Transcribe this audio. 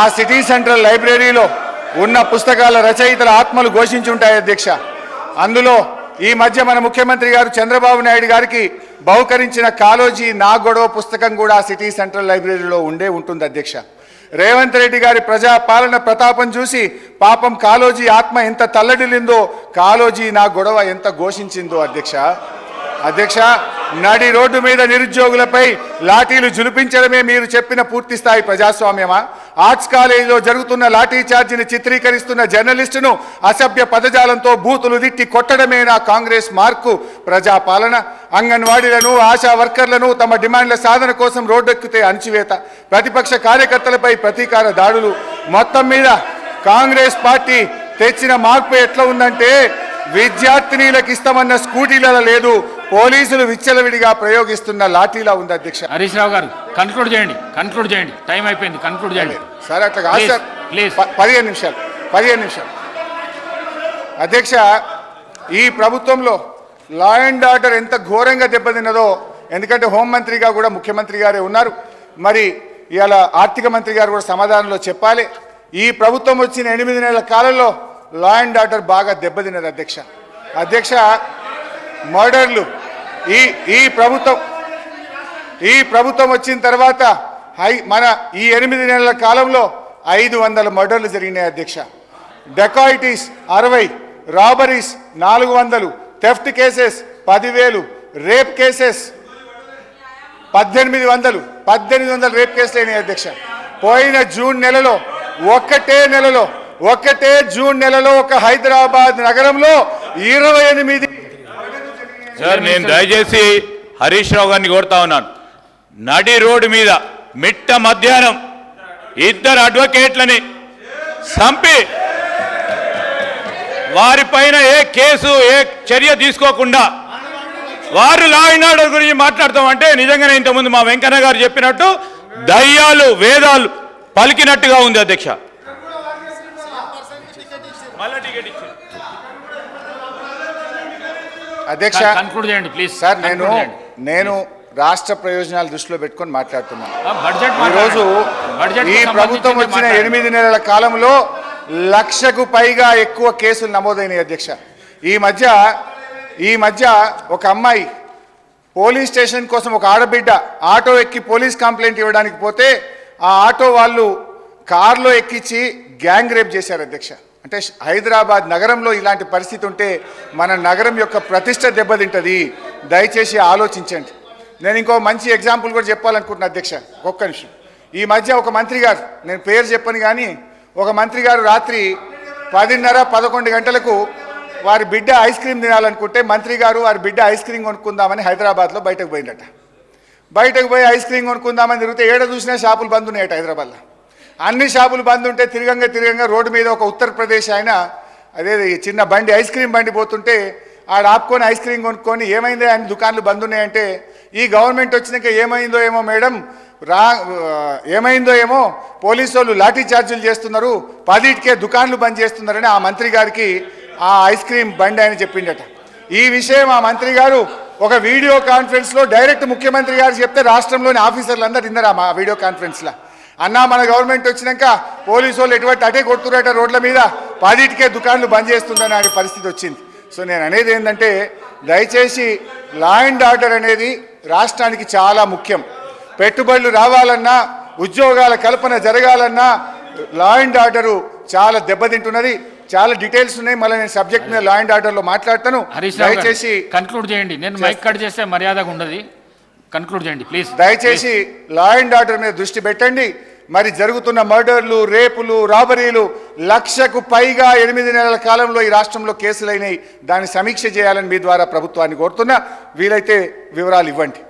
ఆ city central లైబ్రరీలో ఉన్న పుస్తకాల రచయితల ఆత్మలు ఘోషించుంటాయి అధ్యక్ష. అందులో ఈ మధ్య మన ముఖ్యమంత్రి గారు చంద్రబాబు నాయుడు గారికి బహుకరించిన కాలోజీ నా గొడవ పుస్తకం కూడా సిటీ సెంట్రల్ లైబ్రరీలో ఉండే ఉంటుంది అధ్యక్ష. రేవంత్ రెడ్డి గారి ప్రజా పాలన ప్రతాపం చూసి పాపం కాలోజీ ఆత్మ ఎంత తల్లడిల్లిందో కాలోజీ నా గొడవ ఎంత ఘోషించిందో అధ్యక్ష. అధ్యక్ష నడి రోడ్డు మీద నిరుద్యోగులపై లాఠీలు జులిపించడమే మీరు చెప్పిన పూర్తి స్థాయి ప్రజాస్వామ్యమా? ఆర్ట్స్ కాలేజీలో జరుగుతున్న లాఠీ చార్జిని చిత్రీకరిస్తున్న జర్నలిస్టును అసభ్య పదజాలంతో బూతులు దిట్టి కొట్టడమే నా కాంగ్రెస్ మార్కు. ప్రజాపాలన అంగన్వాడీలను ఆశా వర్కర్లను తమ డిమాండ్ల సాధన కోసం రోడ్డెక్కితే అణచివేత. ప్రతిపక్ష కార్యకర్తలపై ప్రతీకార దాడులు. మొత్తం మీద కాంగ్రెస్ పార్టీ తెచ్చిన మార్పు ఎట్లా ఉందంటే విద్యార్థినీలకు ఇస్తామన్న స్కూటీలలో లేదు పోలీసులు విచ్చలవిడిగా ప్రయోగిస్తున్న లాఠీలా ఉంది అధ్యక్ష. హరీష్ రావు గారు కన్క్లూడ్ చేయండి కన్క్లూడ్ చేయండి. టైం అయిపోయింది కన్క్లూడ్ చేయండి. సార్ అట్లా కాదు సార్. please. ప- పదిహేను నిమిషాలు పదిహేను నిమిషాలు. అధ్యక్ష ఈ ప్రభుత్వంలో లా అండ్ ఆర్డర్ ఎంత ఘోరంగా దెబ్బతిన్నదో ఎందుకంటే హోంమంత్రిగా కూడా ముఖ్యమంత్రి గారే ఉన్నారు. మరి ఇవాళ ఆర్థిక మంత్రి గారు కూడా సమాధానంలో చెప్పాలి. ఈ ప్రభుత్వం వచ్చిన ఎనిమిది నెలల కాలంలో లా అండ్ ఆర్డర్ బాగా దెబ్బతిన్నది అధ్యక్ష. అధ్యక్ష మర్డర్లు ఈ ఈ ప్రభుత్వం ఈ ప్రభుత్వం వచ్చిన తర్వాత హై మన ఈ ఎనిమిది నెలల కాలంలో ఐదు వందల మర్డర్లు జరిగినాయి అధ్యక్ష. డెకాయిటీస్ అరవై రాబరీస్ నాలుగు వందలు థెఫ్ట్ కేసెస్ పదివేలు రేప్ కేసెస్ పద్దెనిమిది వందలు పద్దెనిమిది వందల రేప్ కేసులు అయినాయి అధ్యక్ష. పోయిన జూన్ నెలలో ఒక్కటే నెలలో ఒక్కటే జూన్ నెలలో ఒక హైదరాబాద్ నగరంలో ఇరవై ఎనిమిది సార్ నేను దయచేసి హరీష్ రావు గారిని కోరుతా ఉన్నాను. నడి రోడ్డు మీద మిట్ట మధ్యాహ్నం ఇద్దరు అడ్వకేట్లని చంపి వారిపైన ఏ కేసు ఏ చర్య తీసుకోకుండా వారు లా అండ్ ఆర్డర్ గురించి మాట్లాడతాం అంటే నిజంగానే ఇంతకుముందు మా వెంకన్న గారు చెప్పినట్టు దయ్యాలు వేదాలు పలికినట్టుగా ఉంది అధ్యక్ష. అధ్యక్ష కన్క్లూడ్ చేయండి ప్లీజ్ సార్ నేను నేను రాష్ట్ర ప్రయోజనాలు దృష్టిలో పెట్టుకొని మాట్లాడుతున్నాను బడ్జెట్ ఈరోజు ఈ ప్రభుత్వం వచ్చిన ఎనిమిది నెలల కాలంలో లక్షకు పైగా ఎక్కువ కేసులు నమోదైనాయి అధ్యక్ష. ఈ మధ్య ఈ మధ్య ఒక అమ్మాయి పోలీస్ స్టేషన్ కోసం ఒక ఆడబిడ్డ ఆటో ఎక్కి పోలీస్ కంప్లైంట్ ఇవ్వడానికి పోతే ఆ ఆటో వాళ్ళు కారులో ఎక్కించి గ్యాంగ్ రేప్ చేశారు అధ్యక్ష. అంటే హైదరాబాద్ నగరంలో ఇలాంటి పరిస్థితి ఉంటే మన నగరం యొక్క ప్రతిష్ట దెబ్బతింటది. దయచేసి ఆలోచించండి. నేను ఇంకో మంచి ఎగ్జాంపుల్ కూడా చెప్పాలనుకుంటున్నా అధ్యక్ష ఒక్క నిమిషం. ఈ మధ్య ఒక మంత్రి గారు నేను పేరు చెప్పను కానీ ఒక మంత్రి గారు రాత్రి పదిన్నర పదకొండు గంటలకు వారి బిడ్డ ఐస్ క్రీమ్ తినాలనుకుంటే మంత్రి గారు వారి బిడ్డ ఐస్ క్రీమ్ కొనుక్కుందామని హైదరాబాద్లో బయటకు పోయిందట బయటకు పోయి ఐస్ క్రీమ్ కొనుక్కుందామని తిరిగితే ఏడ చూసినా షాపులు బంద్ ఉన్నాయట హైదరాబాద్లో. అన్ని షాపులు బంద్ ఉంటే తిరగంగా తిరగంగా రోడ్డు మీద ఒక ఉత్తరప్రదేశ్ ఆయన అదే చిన్న బండి ఐస్ క్రీమ్ బండి పోతుంటే ఆడ ఆపుకొని ఐస్ క్రీమ్ కొనుక్కొని ఏమైంది ఆయన దుకాన్లు బంద్ ఉన్నాయంటే ఈ గవర్నమెంట్ వచ్చినాక ఏమైందో ఏమో మేడం? రా ఏమైందో ఏమో? పోలీసు వాళ్ళు లాఠీ చార్జీలు చేస్తున్నారు. పదిటికే దుకాన్లు బంద్ చేస్తున్నారని ఆ మంత్రి గారికి ఆ ఐస్ క్రీమ్ బండి అని చెప్పిండట. ఈ విషయం ఆ మంత్రి గారు ఒక వీడియో కాన్ఫరెన్స్లో డైరెక్ట్ ముఖ్యమంత్రి గారు చెప్తే రాష్ట్రంలోని ఆఫీసర్లు అందరు విన్నారా మా వీడియో కాన్ఫరెన్స్లో అన్నా మన గవర్నమెంట్ వచ్చినాక పోలీసు వాళ్ళు ఎటువంటి అటే కొడుతురట రోడ్ల మీద? పదిటికే దుకాన్లు బంద్ చేస్తుందని పరిస్థితి వచ్చింది. సో నేను అనేది ఏంటంటే దయచేసి లా అండ్ ఆర్డర్ అనేది రాష్ట్రానికి చాలా ముఖ్యం. పెట్టుబడులు రావాలన్నా ఉద్యోగాల కల్పన జరగాలన్నా లా అండ్ ఆర్డరు చాలా దెబ్బతింటున్నది. చాలా డీటెయిల్స్ ఉన్నాయి. మళ్ళీ నేను సబ్జెక్ట్ మీద లా అండ్ ఆర్డర్లో మాట్లాడతాను దయచేసి కన్క్లూడ్ చేయండి. నేను మైక్ కట్ చేస్తే మర్యాదగా ఉండదు. కన్క్లూడ్ చేయండి ప్లీజ్ దయచేసి లా అండ్ ఆర్డర్ మీద దృష్టి పెట్టండి. మరి జరుగుతున్న మర్డర్లు రేపులు రాబరీలు లక్షకు పైగా ఎనిమిది నెలల కాలంలో ఈ రాష్ట్రంలో కేసులైనాయి. దాన్ని సమీక్ష చేయాలని మీ ద్వారా ప్రభుత్వాన్ని కోరుతున్నా. వీలైతే వివరాలు ఇవ్వండి.